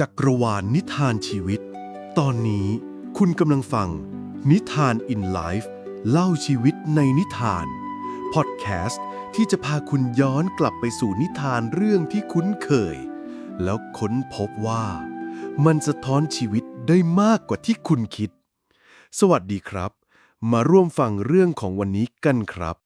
จักรวาลนิทานชีวิต ตอนนี้คุณกำลังฟัง นิทาน in life เล่าชีวิตในนิทานพอดแคสต์ที่จะพาคุณย้อนกลับไปสู่นิทานเรื่องที่คุ้นเคย แล้วค้นพบว่า มันสะท้อนชีวิตได้มากกว่าที่คุณคิด สวัสดีครับ มาร่วมฟังเรื่องของวันนี้กันครับ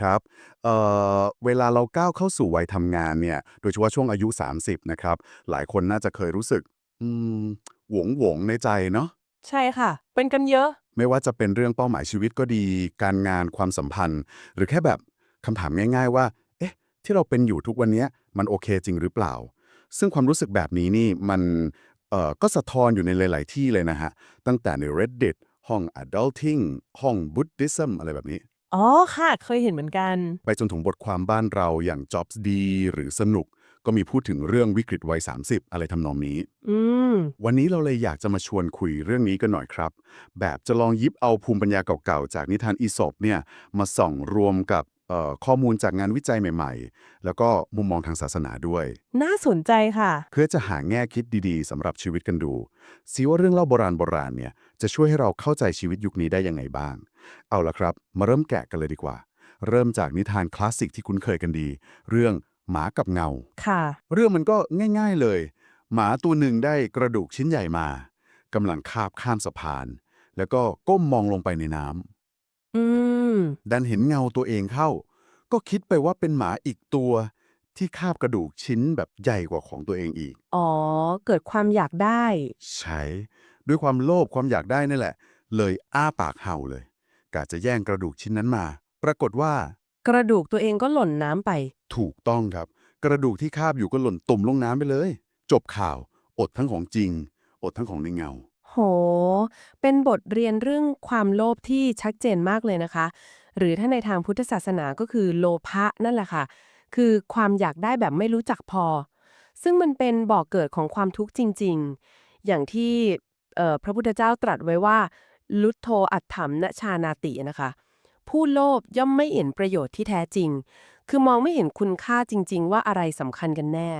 ครับเอ่อเวลาเราก้าวเข้าสู่วัยทำงานเนี่ย โดยเฉพาะช่วงอายุ 30 นะครับ หลายคนน่าจะเคยรู้สึก อืมหวงหวงๆในใจเนาะ ใช่ค่ะ เป็นกันเยอะ ไม่ว่าจะเป็นเรื่องเป้าหมายชีวิตก็ดี การงานความสัมพันธ์ หรือแค่แบบคำถามง่าย ๆ ว่า เอ๊ะ ที่เราเป็นอยู่ทุกวันเนี้ยมันโอเคจริงหรือเปล่า ซึ่งความรู้สึกแบบนี้นี่มันเอ่อก็สะท้อนอยู่ในหลาย ๆ ที่เลยนะฮะ ตั้งแต่ใน Reddit ห้อง Adulting ห้อง Buddhism อะไรแบบนี้ อ๋อค่ะ เคยเห็นเหมือนกัน ไปจนถึงบทความบ้านเราอย่าง Jobs ดี หรือสนุก ก็มีพูดถึงเรื่องวิกฤตวัย 30 อะไรทำนองนี้ อืม วันนี้เราเลยอยากจะมาชวนคุยเรื่องนี้กันหน่อยครับ แบบจะลองยิบเอาภูมิปัญญาเก่าๆ จากนิทานอีสปเนี่ยมาส่องรวมกับเอ่อข้อมูลจากงานวิจัยใหม่ๆ แล้วก็มุมมองทางศาสนาด้วย น่าสนใจค่ะ เพื่อจะหาแง่คิดดีๆสำหรับชีวิตกันดูซิว่าเรื่องเล่าโบราณโบราณเนี่ยจะช่วยให้เราเข้าใจชีวิตยุคนี้ได้ยังไงบ้าง เอาละครับ มาเริ่มแกะกันเลยดีกว่า เริ่มจากนิทานคลาสสิกที่คุ้นเคยกันดี เรื่องหมากับเงา ค่ะ เรื่องมันก็ง่าย ๆเลย หมาตัวหนึ่งได้กระดูกชิ้นใหญ่มากำลังคาบข้ามสะพาน แล้วก็ก้มมองลงไปในน้ำอืมดันเห็นเงาตัวเองเข้า ก็คิดไปว่าเป็นหมาอีกตัว ที่คาบกระดูกชิ้นแบบใหญ่กว่าของตัวเองอีก อ๋อ เกิดความอยากได้ ใช้ ด้วยความโลภความอยากได้นั่นแหละ เลยอ้าปากเห่าเลย กะจะแย่งกระดูกชิ้นนั้นมา ปรากฏว่า กระดูกตัวเองก็หล่นน้ำไป ถูกต้องครับ กระดูกที่คาบอยู่ก็หล่นตุ่มลงน้ำไปเลย จบข่าว อดทั้งของจริง อดทั้งของในเงา โห เป็นบทเรียนเรื่องความโลภที่ชัดเจนมากเลยนะคะ หรือถ้าในทางพุทธศาสนาก็คือโลภะนั่นแหละค่ะ คือความอยากได้แบบไม่รู้จักพอ ซึ่งมันเป็นบ่อกเกิดของความทุกข์จริง ๆ อย่างที่เอ่อพระพุทธเจ้าตรัสไว้ว่า ลุทโธอัตถัมนชานาตินะคะ ผู้โลภย่อมไม่เห็นประโยชน์ที่แท้จริง คือมองไม่เห็นคุณค่าจริง ๆ ว่าอะไรสำคัญกันแน่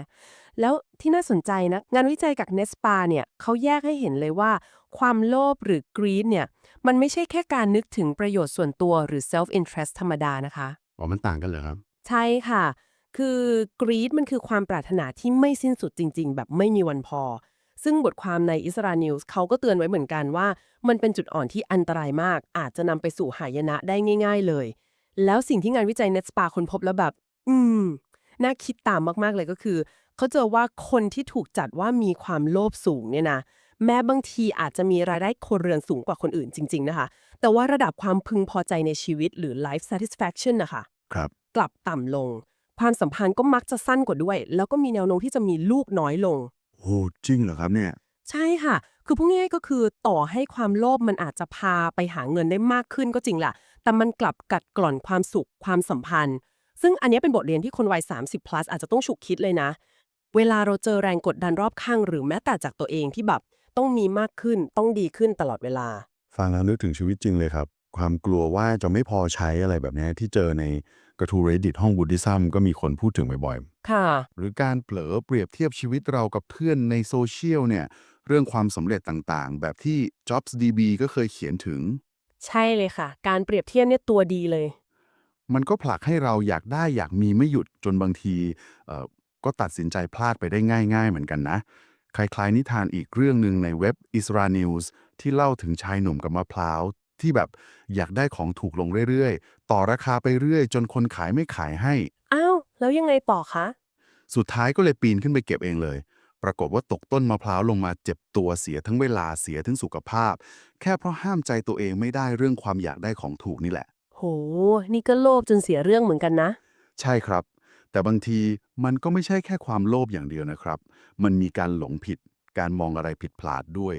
แล้วที่น่าสนใจนะ งานวิจัยกับเนสปาเนี่ยเขาแยกให้เห็นเลยว่า ความโลภหรือกรีดเนี่ย มันไม่ใช่แค่การนึกถึงประโยชน์ส่วนตัวหรือ self interest ธรรมดานะคะอ๋อมันต่างกันเหรอครับ ใช่ค่ะ คือกรีดมันคือความปรารถนาที่ไม่สิ้นสุดจริง ๆ แบบไม่มีวันพอ ซึ่งบทความในอิสรานิวส์เขาก็เตือนไว้เหมือนกันว่า มันเป็นจุดอ่อนที่อันตรายมาก อาจจะนำไปสู่หายนะได้ง่าย ๆเลย แล้วสิ่งที่งานวิจัยเนสปาคนพบแล้วแบบ อืม น่าคิดตามมากๆเลยก็คือ เขาเจอว่าคนที่ถูกจัดว่ามีความโลภสูงเนี่ยนะแม้บางทีอาจจะมีรายได้ครัวเรือนสูงกว่าคนอื่นจริง ๆ นะคะ แต่ว่าระดับความพึงพอใจในชีวิตหรือ life satisfaction นะคะครับ กลับต่ำลง ความสัมพันธ์ก็มักจะสั้นกว่าด้วย แล้วก็มีแนวโน้มที่จะมีลูกน้อยลง โหจริงเหรอครับเนี่ย ใช่ค่ะ คือพูดง่ายๆก็คือต่อให้ความโลภมันอาจจะพาไปหาเงินได้มากขึ้นก็จริงแหละแต่มันกลับกัดกร่อนความสุขความสัมพันธ์ ซึ่งอันนี้เป็นบทเรียนที่คนวัย 30 plus อาจจะต้องฉุกคิดเลยนะ เวลาเราเจอแรงกดดันรอบข้างหรือแม้แต่จากตัวเองที่แบบต้องมีมากขึ้นต้องดีขึ้นตลอดเวลา ฟังแล้วนึกถึงชีวิตจริงเลยครับ ความกลัวว่าจะไม่พอใช้อะไรแบบนี้ที่เจอใน กระทู Reddit ห้องบุ d ิซัมก็มีคนพูดถึงบ่อยค่ะหรือการเผลอเปรียบเทียบชีวิตเรากับเพื่อนในโซเชียลเนี่ยเรื่องความสำเร็จต่างๆ แบบที่ Jobs DB ก็เคยเขียนถึง ใช่เลยค่ะ การเปรียบเทียบเนี่ยตัวดีเลย มันก็ผลักให้เราอยากได้อยากมีไม่หยุดจนบางทีเอ่อก็ตัดสินใจพลาดไปได้ง่าย ๆ เหมือนกันนะ คล้ายๆ นิทานอีกเรื่องหนึ่งในเว็บ Isra News ที่เล่าถึงชายหนุ่มกับมะพร้าว ที่แบบอยากได้ของถูกลงเรื่อยๆ ต่อราคาไปเรื่อยจนคนขายไม่ขายให้ อ้าว แล้วยังไงต่อคะ สุดท้ายก็เลยปีนขึ้นไปเก็บเองเลย ปรากฏว่าตกต้นมะพร้าวลงมาเจ็บตัวเสียทั้งเวลาเสียทั้งสุขภาพ แค่เพราะห้ามใจตัวเองไม่ได้เรื่องความอยากได้ของถูกนี่แหละ โห นี่ก็โลภจนเสียเรื่องเหมือนกันนะ ใช่ครับ แต่บางทีมันก็ไม่ใช่แค่ความโลภอย่างเดียวนะครับ มันมีการหลงผิด การมองอะไรผิดพลาดด้วย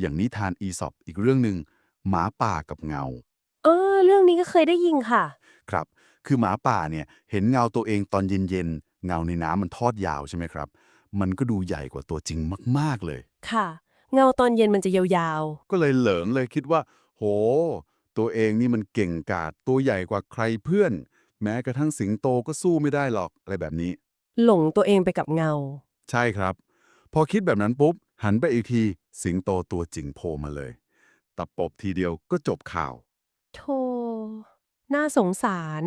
อย่างนิทานอีสปอีกเรื่องหนึ่ง หมาป่ากับเงา เออ เรื่องนี้ก็เคยได้ยินค่ะ ครับ คือหมาป่าเนี่ยเห็นเงาตัวเองตอนเย็นๆ เงาในน้ำมันทอดยาวใช่ไหมครับ มันก็ดูใหญ่กว่าตัวจริงมากๆเลย ค่ะ เงาตอนเย็นมันจะยาวก็เลยเหลิงเลยคิดว่า โห ตัวเองนี่มันเก่งกาจตัวใหญ่กว่าใครเพื่อน แม้กระทั่งสิงโตก็สู้ไม่ได้หรอกอะไรแบบนี้ ๆ หลงตัวเองไปกับเงา ใช่ครับ พอคิดแบบนั้นปุ๊บ หันไปอีกที สิงโตตัวจริงโผล่มาเลย ตะปบทีเดียวก็จบข่าว โธ่น่าสงสาร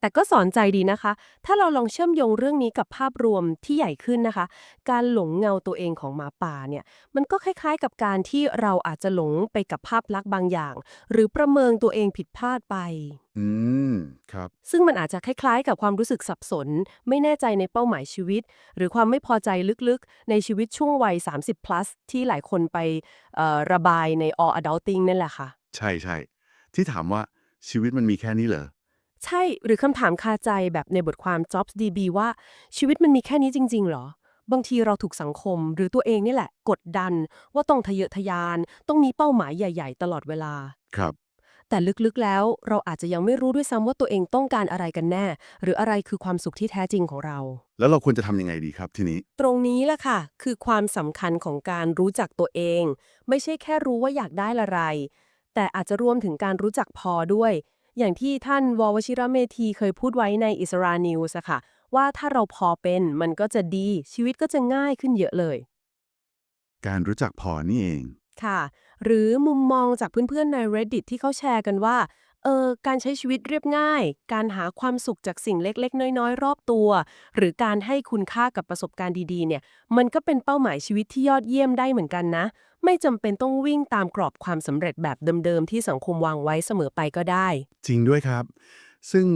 แต่ก็สอนใจดีนะคะ ถ้าเราลองเชื่อมโยงเรื่องนี้กับภาพรวมที่ใหญ่ขึ้นนะคะ การหลงเงาตัวเองของหมาป่าเนี่ย มันก็คล้ายๆ กับการที่เราอาจจะหลงไปกับภาพลักษณ์บางอย่าง หรือประเมินตัวเองผิดพลาดไป อืม ครับ ซึ่งมันอาจจะคล้ายๆ กับความรู้สึกสับสน ไม่แน่ใจในเป้าหมายชีวิต หรือความไม่พอใจลึกๆ ในชีวิตช่วงวัย 30 plus ที่หลายคนไปเอ่อระบายใน all adulting นั่นแหละค่ะ ใช่ใช่ ที่ถามว่าชีวิตมันมีแค่นี้เหรอ ใช่หรือคำถามคาใจแบบในบทความ Jobs DB ว่าชีวิตมันมีแค่นี้จริงๆเหรอ บางทีเราถูกสังคมหรือตัวเองนี่แหละ กดดันว่าต้องทะเยอทะยาน ต้องมีเป้าหมายใหญ่ ๆ ตลอดเวลา ครับ แต่ลึกๆแล้ว เราอาจจะยังไม่รู้ด้วยซ้ำว่าตัวเองต้องการอะไรกันแน่ หรืออะไรคือความสุขที่แท้จริงของเรา แล้วเราควรจะทำยังไงดีครับทีนี้ ตรงนี้แหละค่ะ คือความสำคัญของการรู้จักตัวเอง ไม่ใช่แค่รู้ว่าอยากได้อะไร แต่อาจจะรวมถึงการรู้จักพอด้วย อย่างที่ท่านววชิระเมธีเคยพูดไว้ในอิสรานิวส์อะค่ะ ว่าถ้าเราพอเป็นมันก็จะดีชีวิตก็จะง่ายขึ้นเยอะเลย การรู้จักพอนี่เอง ค่ะ หรือมุมมองจากเพื่อนๆใน Reddit ที่เขาแชร์กันว่า เออ การใช้ชีวิตเรียบง่าย การหาความสุขจากสิ่งเล็กๆ น้อยๆ รอบตัว หรือการให้คุณค่ากับประสบการณ์ดีๆ เนี่ย มันก็เป็นเป้าหมายชีวิตที่ยอดเยี่ยมได้เหมือนกันนะ ไม่จำเป็นต้องวิ่งตามกรอบความสำเร็จแบบเดิมๆ ที่สังคมวางไว้เสมอไปก็ได้ จริงด้วยครับ ซึ่ง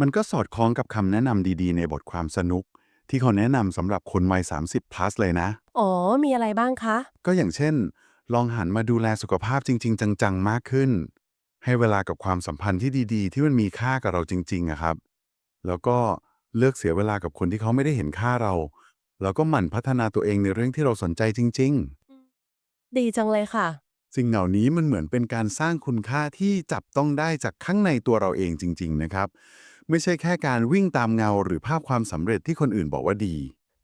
มันก็สอดคล้องกับคำแนะนำดีๆ ในบทความสนุก ที่เขาแนะนำสำหรับคนวัย 30 plus เลยนะ อ๋อ มีอะไรบ้างคะ ก็อย่างเช่น ลองหันมาดูแลสุขภาพจริง ๆ จัง ๆ มากขึ้น ให้เวลากับความสัมพันธ์ที่ดีๆ ที่มันมีค่ากับเราจริงๆอะครับ แล้วก็เลือกเสียเวลากับคนที่เขาไม่ได้เห็นค่าเรา แล้วก็หมั่นพัฒนาตัวเองในเรื่องที่เราสนใจจริงๆดีจังเลยค่ะสิ่งเหล่านี้มันเหมือนเป็นการสร้างคุณค่าที่จับต้องได้จากข้างในตัวเราเองจริง ๆ นะครับ ไม่ใช่แค่การวิ่งตามเงาหรือภาพความสำเร็จที่คนอื่นบอกว่าดี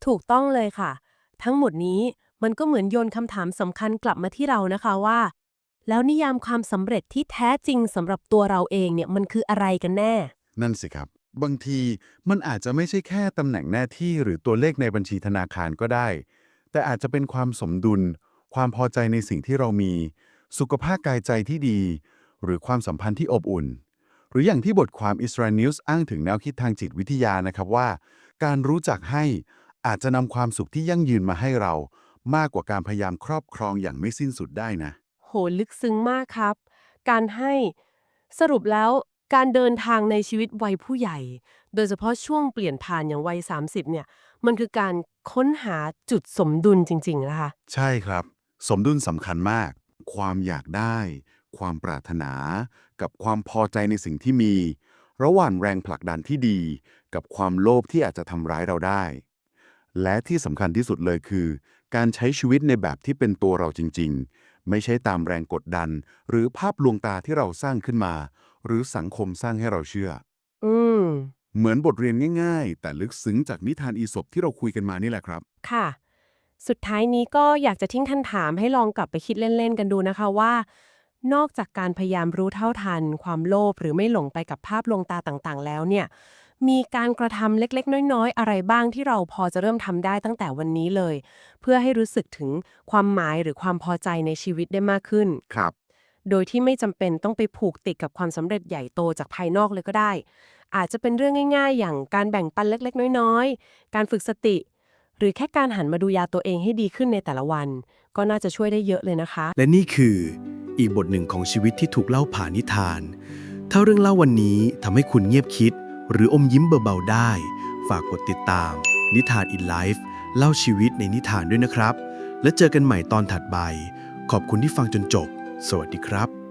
ถูกต้องเลยค่ะ ทั้งหมดนี้ มันก็เหมือนโยนคำถามสำคัญกลับมาที่เรานะคะว่า แล้วนิยามความสำเร็จที่แท้จริงสำหรับตัวเราเองเนี่ยมันคืออะไรกันแน่ นั่นสิครับ บางทีมันอาจจะไม่ใช่แค่ตำแหน่งหน้าที่หรือตัวเลขในบัญชีธนาคารก็ได้ แต่อาจจะเป็นความสมดุล ความพอใจในสิ่งที่เรามี สุขภาพกายใจที่ดี หรือความสัมพันธ์ที่อบอุ่น หรืออย่างที่บทความ Israel News อ้างถึงแนวคิดทางจิตวิทยานะครับว่า การรู้จักให้อาจจะนำความสุขที่ยั่งยืนมาให้เรา มากกว่าการพยายามครอบครองอย่างไม่สิ้นสุดได้นะ โหลึกซึ้งมากครับ การให้สรุปแล้วการเดินทางในชีวิตวัยผู้ใหญ่ โดยเฉพาะช่วงเปลี่ยนผ่านอย่างวัย 30 เนี่ย มันคือการค้นหาจุดสมดุลจริงๆ นะคะ ใช่ครับ สมดุลสำคัญมาก ความอยากได้ ความปรารถนา กับความพอใจในสิ่งที่มี ระหว่างแรงผลักดันที่ดี กับความโลภที่อาจจะทำร้ายเราได้ และที่สำคัญที่สุดเลยคือ การใช้ชีวิตในแบบที่เป็นตัวเราจริง ๆ ไม่ใช่ตามแรงกดดัน หรือภาพลวงตาที่เราสร้างขึ้นมา หรือสังคมสร้างให้เราเชื่อ อืม เหมือนบทเรียนง่าย ๆ แต่ลึกซึ้งจากนิทานอีสปที่เราคุยกันมานี่แหละครับ ค่ะ สุดท้ายนี้ก็อยากจะทิ้งท่านถามให้ลองกลับไปคิดเล่น ๆ กันดูนะคะว่า นอกจากการพยายามรู้เท่าทัน ความโลภหรือไม่หลงไปกับภาพลวงตาต่างๆ แล้วเนี่ย มีการกระทำเล็กๆ น้อยๆ อะไรบ้างที่เราพอจะเริ่มทำได้ตั้งแต่วันนี้เลย เพื่อให้รู้สึกถึงความหมายหรือความพอใจในชีวิตได้มากขึ้น ครับ โดยที่ไม่จำเป็นต้องไปผูกติดกับความสำเร็จใหญ่โตจากภายนอกเลยก็ได้ อาจจะเป็นเรื่องง่าย ๆ อย่างการแบ่งปันเล็กๆ น้อยๆ การฝึกสติ หรือแค่การหันมาดูยาตัวเองให้ดีขึ้นในแต่ละวัน ก็น่าจะช่วยได้เยอะเลยนะคะ และนี่คือ อีกบทหนึ่งของชีวิตที่ถูกเล่าผ่านนิทาน ถ้าเรื่องเล่าวันนี้ทำให้คุณเงียบคิด หรืออมยิ้มเบาๆได้ ฝากกดติดตาม นิทานอินไลฟ์เล่าชีวิตในนิทานด้วยนะครับ และเจอกันใหม่ตอนถัดไป ขอบคุณที่ฟังจนจบ สวัสดีครับ